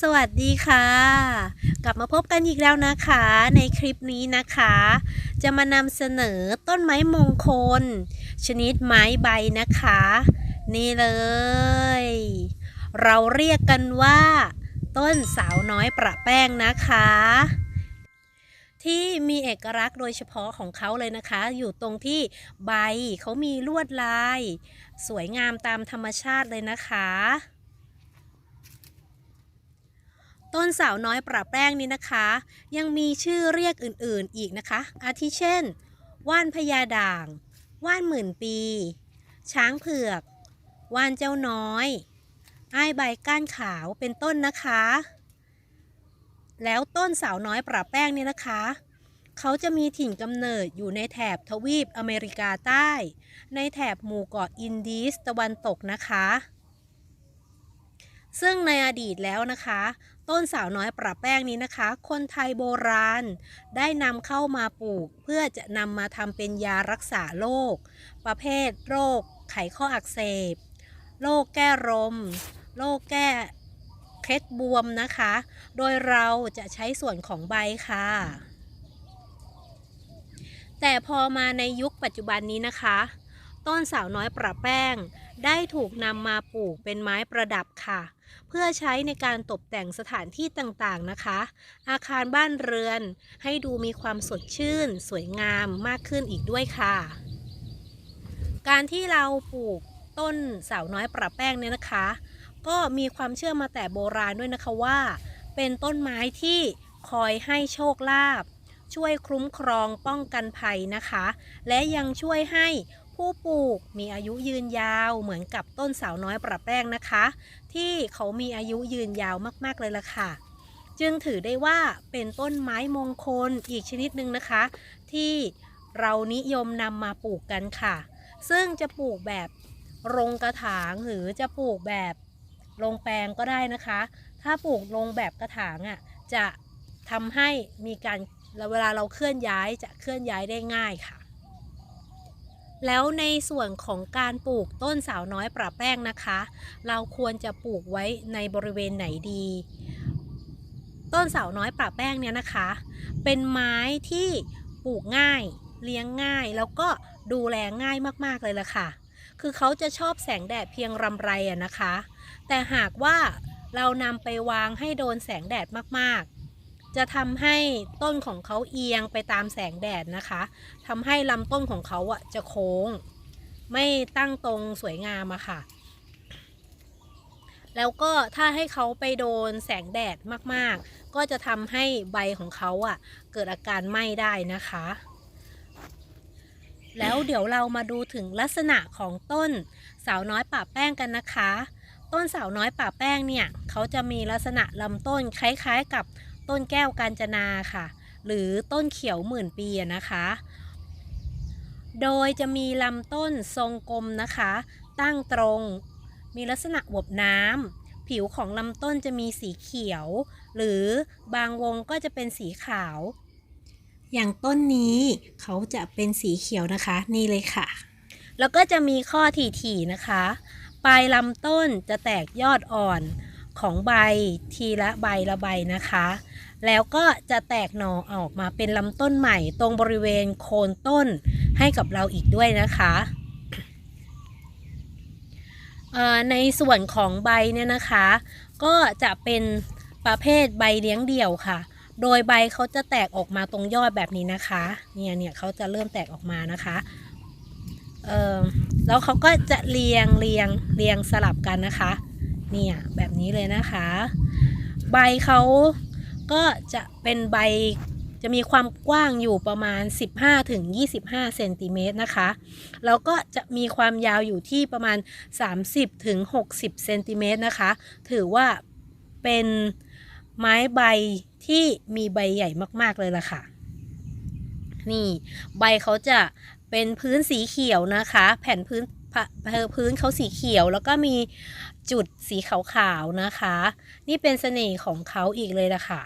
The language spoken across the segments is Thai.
สวัสดีค่ะ กลับมาพบกันอีกแล้วนะคะ ในคลิปนี้นะคะ จะมานำเสนอต้นไม้มงคล ชนิดไม้ใบนะคะ นี่เลย เราเรียกกันว่า ต้นสาวน้อยประแป้งนะคะ ที่มีเอกลักษณ์โดยเฉพาะของเขาเลยนะคะ อยู่ตรงที่ใบเขามีลวดลาย สวยงามตามธรรมชาติเลยนะคะ ต้นสาวน้อยปราบแป้งนี้นะคะ ยังมีชื่อเรียกอื่นๆอีกนะคะ อาทิเช่น ว่านพญาด่าง ว่านหมื่นปี ช้างเผือก ว่านเจ้าน้อย อ้ายใบก้านขาวเป็นต้นนะคะ แล้วต้นสาวน้อยปราบแป้งนี่นะคะ เขาจะมีถิ่นกำเนิดอยู่ในแถบทวีปอเมริกาใต้ ในแถบหมู่เกาะอินดีสตะวันตกนะคะ ซึ่งในอดีตแล้วนะคะ ต้นสาวน้อยปรับแป้งนี้นะคะ คนไทยโบราณ ได้นำเข้ามาปลูก เพื่อจะนำมาทำเป็นยารักษาโรคประเภทโรค ไขข้ออักเสบโรคแก้ลมโรคแก้เคล็ดบวมนะคะ โดยเราจะใช้ส่วนของใบค่ะ แต่พอมาในยุคปัจจุบันนี้นะคะ ต้นสาวน้อยปรับแป้ง ได้ถูกนำมาปลูกเป็นไม้ประดับค่ะ เพื่อใช้ในการตกแต่งสถานที่ต่างๆนะคะ อาคารบ้านเรือน ให้ดูมีความสดชื่น สวยงามมากขึ้นอีกด้วยค่ะ การที่เราปลูกต้นสาวน้อยปรับแป้งเนี่ยนะคะ ก็มีความเชื่อมาแต่โบราณด้วยนะคะว่า เป็นต้นไม้ที่คอยให้โชคลาภช่วยคุ้มครองป้องกันภัยนะคะ และยังช่วยให้ ผู้ปลูกมีอายุยืนยาวเหมือนกับต้นสาวน้อยปรับแป้งนะคะ ที่เขามีอายุยืนยาวมากๆเลยล่ะค่ะ จึงถือได้ว่าเป็นต้นไม้มงคลอีกชนิดหนึ่งนะคะ ที่เรานิยมนำมาปลูกกันค่ะ ซึ่งจะปลูกแบบรงกระถางหรือจะปลูกแบบลงแปลงก็ได้นะคะ ถ้าปลูกลงแบบกระถางอะจะทำให้มีการเวลาเราเคลื่อนย้ายจะเคลื่อนย้ายได้ง่ายค่ะ แล้วในส่วนของการปลูกต้นสาวน้อยปราแป้งนะคะ เราควรจะปลูกไว้ในบริเวณไหนดี ต้นสาวน้อยปราแป้งเนี่ยนะคะ เป็นไม้ที่ปลูกง่าย เลี้ยงง่าย แล้วก็ดูแลง่ายมากๆเลยล่ะค่ะ คือเขาจะชอบแสงแดดเพียงรำไรอะนะคะ แต่หากว่าเรานำไปวางให้โดนแสงแดดมากๆ จะทำให้ต้นของเขาเอียงไปตามแสงแดดนะคะทำให้ลำต้นของเขาอะจะโค้ง ไม่ตั้งตรงสวยงามอะค่ะ แล้วก็ถ้าให้เขาไปโดนแสงแดดมากๆ ก็จะทำให้ใบของเขาอะเกิดอาการไหม้ได้นะคะ แล้วเดี๋ยวเรามาดูถึงลักษณะของต้นสาวน้อยป่าแป้งกันนะคะ ต้นสาวน้อยป่าแป้งเนี่ยเขาจะมีลักษณะลำต้นคล้ายๆกับ ต้นแก้วกาญจนาค่ะ หรือต้นเขียวหมื่นปีนะคะ โดยจะมีลำต้นทรงกลมนะคะ ตั้งตรง มีลักษณะอวบน้ำผิวของลำต้นจะมีสีเขียว หรือบางวงก็จะเป็นสีขาว อย่างต้นนี้เขาจะเป็นสีเขียวนะคะนี่เลยค่ะ แล้วก็จะมีข้อถี่ๆนะคะ ปลายลำต้นจะแตกยอดอ่อนของใบทีละใบละใบนะคะ แล้วก็จะแตกหน่อออกมาเป็นลำต้นใหม่ตรงบริเวณโคนต้นให้กับเราอีกด้วยนะคะในส่วนของใบเนี่ยนะคะ ก็จะเป็นประเภทใบเลี้ยงเดี่ยวค่ะ โดยใบเขาจะแตกออกมาตรงยอดแบบนี้นะคะ เนี่ยเนี่ยเขาจะเริ่มแตกออกมานะคะเออแล้วเขาก็จะเรียงเรียงเรียงสลับกันนะคะ เนี่ยแบบนี้เลยนะคะ ใบเขา ก็จะเป็นใบจะมีความกว้างอยู่ประมาณ 15ถึง25เซนติเมตรนะคะ แล้วก็จะมีความยาวอยู่ที่ประมาณ 30ถึง60เซนติเมตรนะคะ ถือว่าเป็นไม้ใบที่มีใบใหญ่มากๆเลยล่ะค่ะ นี่ใบเขาจะเป็นพื้นสีเขียวนะคะ แผ่นพื้นพื้นเขาสีเขียวแล้วก็มีจุดสีขาวๆนะคะ นี่เป็นเสน่ห์ของเขาอีกเลยล่ะค่ะ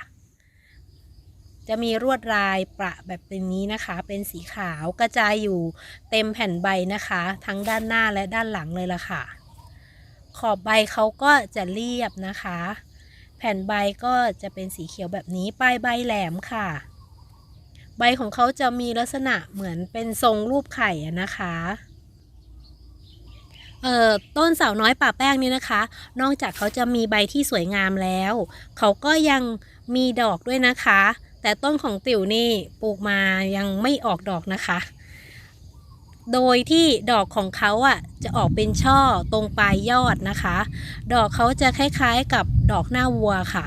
จะมีรวดลายประแบบเป็นนี้นะคะ เป็นสีขาวกระจายอยู่เต็มแผ่นใบนะคะ ทั้งด้านหน้าและด้านหลังเลยล่ะค่ะ ขอบใบเขาก็จะเรียบนะคะ แผ่นใบก็จะเป็นสีเขียวแบบนี้ปลายใบแหลมค่ะ ใบของเขาจะมีลักษณะเหมือนเป็นทรงรูปไข่นะคะเอ่อต้นเสาน้อยป่าแป้งนี่นะคะ นอกจากเขาจะมีใบที่สวยงามแล้ว เขาก็ยังมีดอกด้วยนะคะ แต่ต้นของติ๋วนี่ปลูกมายังไม่ออกดอกนะคะ โดยที่ดอกของเขาอะจะออกเป็นช่อตรงปลายยอดนะคะ ดอกเขาจะคล้ายๆกับดอกหน้าวัวค่ะ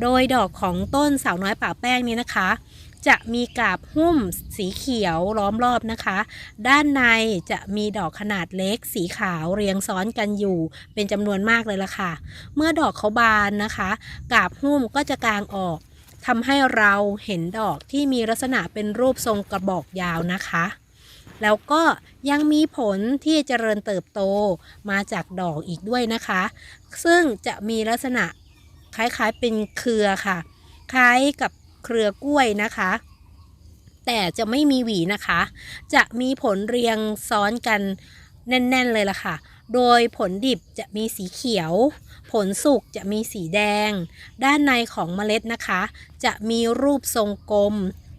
โดยดอกของต้นสาวน้อยป่าแป้งนี้นะคะ จะมีกาบหุ้มสีเขียวล้อมรอบนะคะ ด้านในจะมีดอกขนาดเล็กสีขาวเรียงซ้อนกันอยู่เป็นจำนวนมากเลยล่ะค่ะ เมื่อดอกเขาบานนะคะ กาบหุ้มก็จะกางออก ทำให้เราเห็นดอกที่มีลักษณะเป็นรูปทรงกระบอกยาวนะคะ แล้วก็ยังมีผลที่เจริญเติบโตมาจากดอกอีกด้วยนะคะ ซึ่งจะมีลักษณะคล้ายๆเป็นเครือค่ะ คล้ายกับเครือกล้วยนะคะ แต่จะไม่มีหวีนะคะ จะมีผลเรียงซ้อนกันแน่น ๆ เลยล่ะค่ะ โดยผลดิบจะมีสีเขียว ผลสุกจะมีสีแดง ด้านในของเมล็ดนะคะ จะมีรูปทรงกลม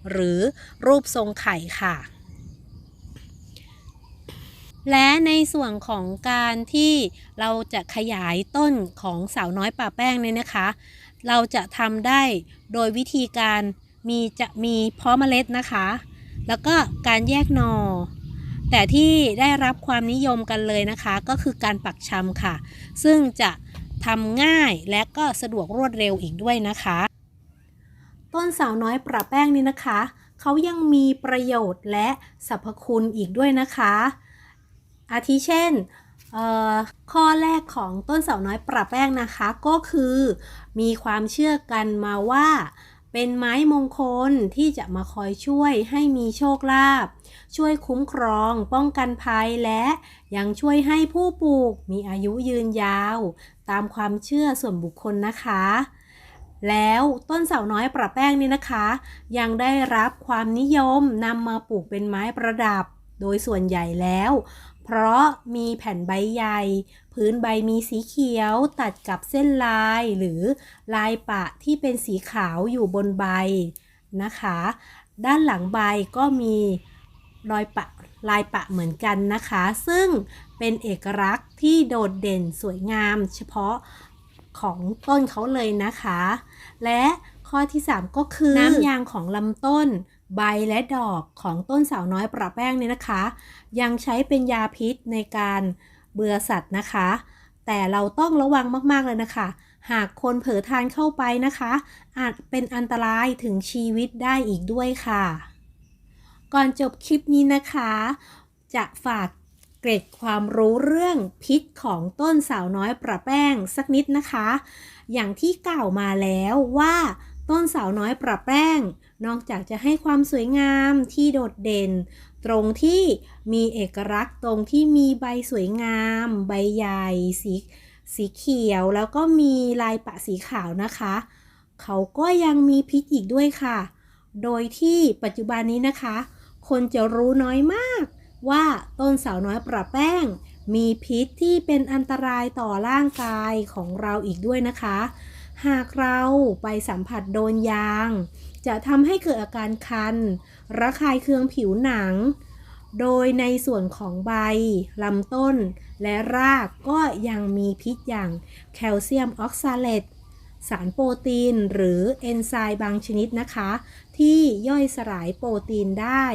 หรือรูปทรงไข่ค่ะ และในส่วนของการที่เราจะขยายต้นของสาวน้อยป่าแป้งเนี่ยนะคะ เราจะทำได้โดยวิธีการมีจะมีเพาะเมล็ดนะคะ แล้วก็การแยกหนอ แต่ที่ได้รับความนิยมกันเลยนะคะก็คือการปักชำค่ะ ซึ่งจะทำง่ายและก็สะดวกรวดเร็วอีกด้วยนะคะ ต้นสาวน้อยปราแป้งนี้นะคะ เขายังมีประโยชน์และสรรพคุณอีกด้วยนะคะ อาทิเช่นข้อแรกของต้นเสาน้อยปรับแป้งนะคะ ก็คือ มีความเชื่อกันมาว่า เป็นไม้มงคลที่จะมาคอยช่วยให้มีโชคลาภ ช่วยคุ้มครอง ป้องกันภัยและยังช่วยให้ผู้ปลูกมีอายุยืนยาว ตามความเชื่อส่วนบุคคลนะคะ แล้วต้นเสาน้อยปรับแป้งนี้นะคะ ยังได้รับความนิยมนำมาปลูกเป็นไม้ประดับ โดยส่วนใหญ่แล้ว เพราะมีแผ่นใบใหญ่ พื้นใบมีสีเขียวตัดกับเส้นลายหรือลายปะที่เป็นสีขาวอยู่บนใบนะคะ ด้านหลังใบก็มีรอยปะลายปะเหมือนกันนะคะ ซึ่งเป็นเอกลักษณ์ที่โดดเด่นสวยงามเฉพาะของต้นเขาเลยนะคะ และข้อที่ 3 ก็คือน้ำยางของลำต้น ใบและดอกของต้นสาวน้อยประแป้งเนี่ยนะคะ ยังใช้เป็นยาพิษในการเบื่อสัตว์นะคะ แต่เราต้องระวังมาก ๆ เลยนะคะ หากคนเผลอทานเข้าไปนะคะ อาจเป็นอันตรายถึงชีวิตได้อีกด้วยค่ะ ก่อนจบคลิปนี้นะคะ จะฝากเกร็ดความรู้เรื่องพิษของต้นสาวน้อยประแป้งสักนิดนะคะ อย่างที่กล่าวมาแล้วว่า ต้นสาวน้อยประแป้ง นอกจากจะให้ความสวยงามที่โดดเด่น ตรงที่มีเอกลักษณ์ตรงที่มีใบสวยงาม ใบใหญ่สีสีเขียวแล้วก็มีลายปะสีขาวนะคะ เขาก็ยังมีพิษอีกด้วยค่ะ โดยที่ปัจจุบันนี้นะคะ คนจะรู้น้อยมาก ว่าต้นสาวน้อยประแป้ง มีพิษที่เป็นอันตรายต่อร่างกายของเราอีกด้วยนะคะ หากเราไปสัมผัสโดนยาง จะทำให้เกิดอาการคัน ระคายเคืองผิวหนัง โดยในส่วนของใบลำต้น และรากก็ยังมีพิษอย่างแคลเซียมออกซาเลตสารโปรตีนหรือเอนไซม์บางชนิดนะคะ ที่ย่อยสลายโปรตีนได้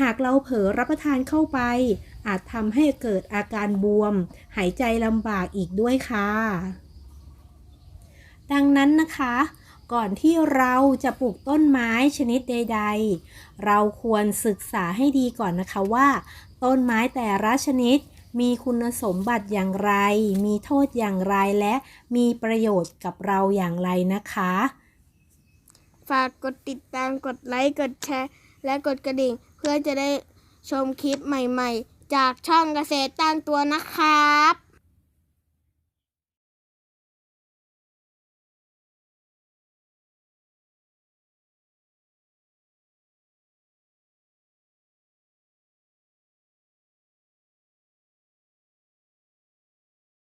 หากเราเผลอรับประทานเข้าไป อาจทำให้เกิดอาการบวม หายใจลำบากอีกด้วยค่ะ ดังนั้นนะคะ ก่อนที่เราจะปลูกต้นไม้ชนิดใด ๆ เราควรศึกษาให้ดีก่อนนะคะว่า ต้นไม้แต่ละชนิดมีคุณสมบัติอย่างไร มีโทษอย่างไรและมีประโยชน์กับเราอย่างไรนะคะ ฝากกดติดตามกดไลค์กดแชร์ และกดกระดิ่ง เพื่อจะได้ชมคลิปใหม่ๆ จากช่องเกษตรตั้งตัวนะครับ